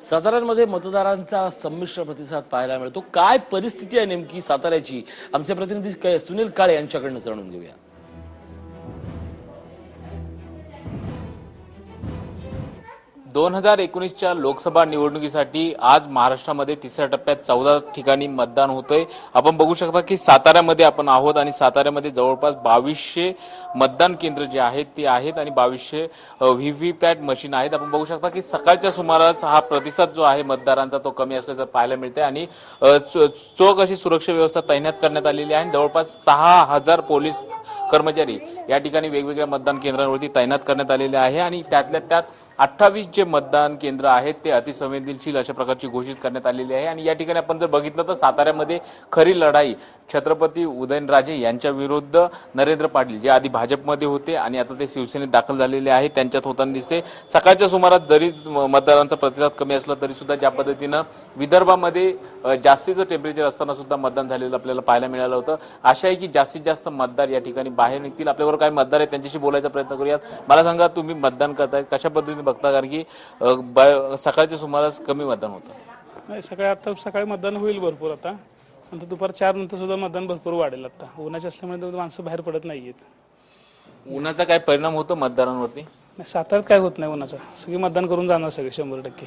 साताऱ्यांमध्ये मतदारांचा संमिश्र प्रतिसाद पाहायला मिळतो. काय परिस्थिती आहे नेमकी साताऱ्याची? आमचे प्रतिनिधी सुनील काळे यांच्याकडनं जाणून घेऊया. दोन हजार एकोणीसच्या लोकसभा निवडणुकीसाठी आज महाराष्ट्रामध्ये तिसऱ्या टप्प्यात चौदा ठिकाणी मतदान होतंय. आपण बघू शकता की साताऱ्यामध्ये आपण आहोत आणि साताऱ्यामध्ये जवळपास बावीसशे मतदान केंद्र जे आहेत ते आहेत आणि बावीसशे व्ही व्ही पॅट मशीन आहेत. आपण बघू शकता की सकाळच्या सुमारास हा प्रतिसाद जो आहे मतदारांचा तो कमी असल्याचं पाहायला मिळतंय आणि चो- चोख अशी सुरक्षा व्यवस्था तैनात करण्यात आलेली आहे. आणि जवळपास सहा हजार पोलीस कर्मचारी या ठिकाणी वेगवेगळ्या मतदान केंद्रांवरती तैनात करण्यात आलेले आहे आणि त्यातल्या त्यात अठ्ठावीस जे मतदान केंद्र आहेत ते अतिसंवेदनशील अशा प्रकारची घोषित करण्यात आलेली आहे. आणि या ठिकाणी आपण जर बघितलं तर साताऱ्यामध्ये खरी लढाई छत्रपती उदयनराजे यांच्या विरुद्ध नरेंद्र पाटील जे आधी भाजपमध्ये होते आणि आता ते शिवसेनेत दाखल झालेले आहेत त्यांच्यात होताना दिसते. सकाळच्या सुमारास जरी मतदारांचा प्रतिसाद कमी असला तरी सुद्धा ज्या पद्धतीनं विदर्भामध्ये जास्तीचं टेम्परेचर असताना सुद्धा मतदान झालेलं आपल्याला पाहायला मिळालं होतं. आशा आहे की जास्तीत जास्त मतदार या ठिकाणी बाहेर निघतील. आपल्याबरोबर काही मतदार आहेत त्यांच्याशी बोलायचा प्रयत्न करूयात. मला सांगा तुम्ही मतदान करताय कशा पद्धतीने बघता? कारण की सकाळच्या सुमारास कमी मतदान होतं. नाही सकाळी आता सकाळी मतदान होईल भरपूर आता. नंतर दुपार चार नंतर सुद्धा मतदान भरपूर वाढेल आता. उन्हाचे असल्यामुळे माणसं बाहेर पडत नाहीयेत. उन्हाचा काय परिणाम होतो मतदारांवरती? नाही साताऱ्यात काय होत नाही उन्हाचा. सगळे मतदान करून जाणार सगळे शंभर टक्के.